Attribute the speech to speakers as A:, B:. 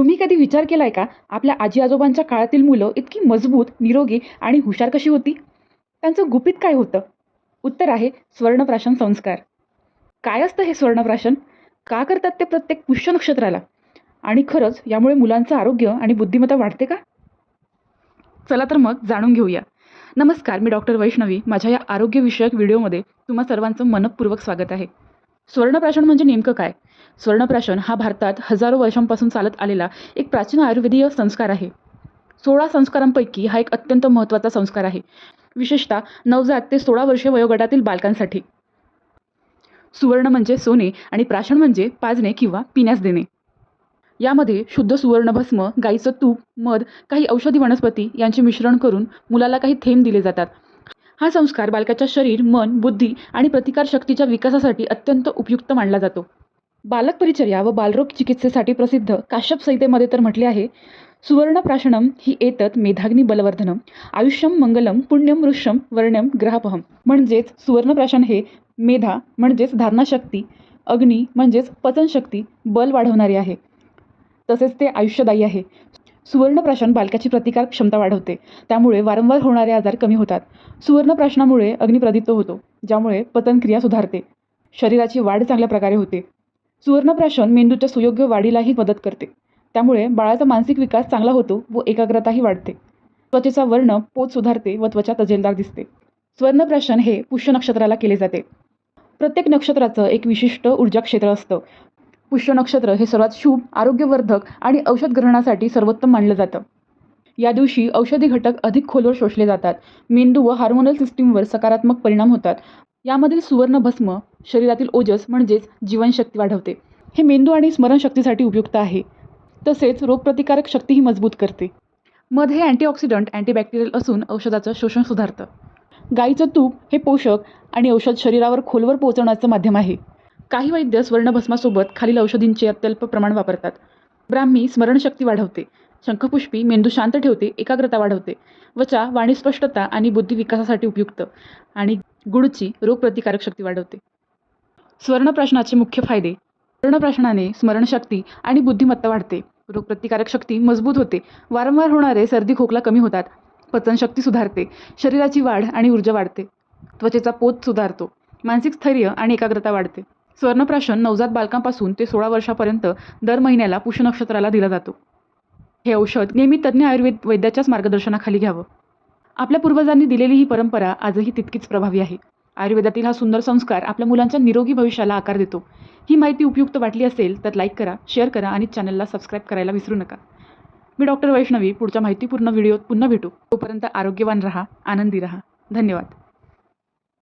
A: तुम्ही कधी विचार केला आहे का? आपल्या आजी आजोबांच्या काळातील मुलं इतकी मजबूत निरोगी आणि हुशार कशी होती? त्यांचं गुपित काय होतं? उत्तर आहे स्वर्णप्राशन संस्कार. काय असतं हे स्वर्णप्राशन? का करतात ते प्रत्येक पुष्य नक्षत्राला? आणि खरंच यामुळे मुलांचं आरोग्य आणि बुद्धिमत्ता वाढते का? चला तर मग जाणून घेऊया. नमस्कार मी डॉक्टर वैष्णवी. माझ्या या आरोग्यविषयक व्हिडिओमध्ये तुम्हा सर्वांचं मनपूर्वक स्वागत आहे. स्वर्णप्राशन म्हणजे नेमकं काय? स्वर्णप्राशन हा भारतात हजारो वर्षांपासून चालत आलेला एक प्राचीन आयुर्वेदीय संस्कार आहे. सोळा संस्कारांपैकी हा एक अत्यंत महत्त्वाचा संस्कार आहे. विशेषतः नवजात ते सोळा वर्षे वयोगटातील बालकांसाठी. सुवर्ण म्हणजे सोने आणि प्राशन म्हणजे पाजणे किंवा पिण्यास देणे. यामध्ये शुद्ध सुवर्णभस्म गाईचं तूप मध काही औषधी वनस्पती यांचे मिश्रण करून मुलाला काही थेंब दिले जातात. हा संस्कार बालकाच्या शरीर मन बुद्धी आणि प्रतिकारशक्तीच्या विकासासाठी अत्यंत उपयुक्त मानला जातो. बालक परिचर्या व बालरोग चिकित्सेसाठी प्रसिद्ध काश्यप संहितेमध्ये तर म्हटले आहे सुवर्णप्राशनम ही एतत मेधाग्नी बलवर्धनम आयुष्यम मंगलम पुण्यम वृक्षम वर्ण्यम ग्रहापहम. म्हणजेच सुवर्णप्राशन हे मेधा म्हणजेच धारणाशक्ती अग्नी म्हणजेच पचनशक्ती बल वाढवणारे आहे. तसेच ते आयुष्यदायी आहे. सुवर्णप्राशन बालकाची प्रतिकार क्षमता वाढवते. त्यामुळे वारंवार होणारे आजार कमी होतात. सुवर्णप्राशनामुळे अग्निप्रदीप्त होतो ज्यामुळे पतनक्रिया सुधारते. शरीराची वाढ चांगल्या प्रकारे होते. सुवर्णप्राशन मेंदूच्या सुयोग्य वाढीलाही मदत करते. त्यामुळे बाळाचा मानसिक विकास चांगला होतो व एकाग्रताही वाढते. त्वचेचा वर्ण पोत सुधारते व त्वचा तजेलदार दिसते. स्वर्णप्राशन हे पुष्य नक्षत्राला केले जाते. प्रत्येक नक्षत्राचं एक विशिष्ट ऊर्जा क्षेत्र असतं. पुष्य नक्षत्र हे सर्वात शुभ आरोग्यवर्धक आणि औषध ग्रहणासाठी सर्वोत्तम मानलं जातं. या दिवशी औषधी घटक अधिक खोलवर शोषले जातात. मेंदू व हार्मोनल सिस्टीमवर सकारात्मक परिणाम होतात. यामधील सुवर्ण भस्म शरीरातील ओजस म्हणजेच जीवनशक्ती वाढवते. हे मेंदू आणि स्मरणशक्तीसाठी उपयुक्त आहे. तसेच रोगप्रतिकारक शक्तीही मजबूत करते. मध हे अँटीऑक्सिडंट अँटीबॅक्टेरियल असून औषधाचं शोषण सुधारतं. गाईचं तूप हे पोषक आणि औषध शरीरावर खोलवर पोहोचवण्याचं माध्यम आहे. काही वैद्य स्वर्णभस्मासोबत खालील औषधींचे अत्यल्प प्रमाण वापरतात. ब्राह्मी स्मरणशक्ती वाढवते. शंखपुष्पी मेंदू शांत ठेवते एकाग्रता वाढवते. त्वचा वाणी स्पष्टता आणि बुद्धी विकासासाठी उपयुक्त आणि गुडची रोगप्रतिकारक शक्ती वाढवते. स्वर्णप्राशनाचे मुख्य फायदे. स्वर्णप्राशनाने स्मरणशक्ती आणि बुद्धिमत्ता वाढते. रोगप्रतिकारक शक्ती मजबूत होते. वारंवार होणारे सर्दी खोकला कमी होतात. पचनशक्ती सुधारते. शरीराची वाढ आणि ऊर्जा वाढते. त्वचेचा पोत सुधारतो. मानसिक स्थैर्य आणि एकाग्रता वाढते. स्वर्णप्राशन नवजात बालकांपासून ते सोळा वर्षापर्यंत दर महिन्याला पुष्य नक्षत्राला दिला जातो. हे औषध नेहमी तज्ज्ञ आयुर्वेद वैद्याच्याच मार्गदर्शनाखाली घ्यावं. आपल्या पूर्वजांनी दिलेली ही परंपरा आजही तितकीच प्रभावी आहे. आयुर्वेदातील हा सुंदर संस्कार आपल्या मुलांच्या निरोगी भविष्याला आकार देतो. ही माहिती उपयुक्त वाटली असेल तर लाईक करा शेअर करा आणि चॅनलला सबस्क्राईब करायला विसरू नका. मी डॉक्टर वैष्णवी पुढच्या माहितीपूर्ण व्हिडिओत पुन्हा भेटू. तोपर्यंत आरोग्यवान रहा आनंदी रहा. धन्यवाद.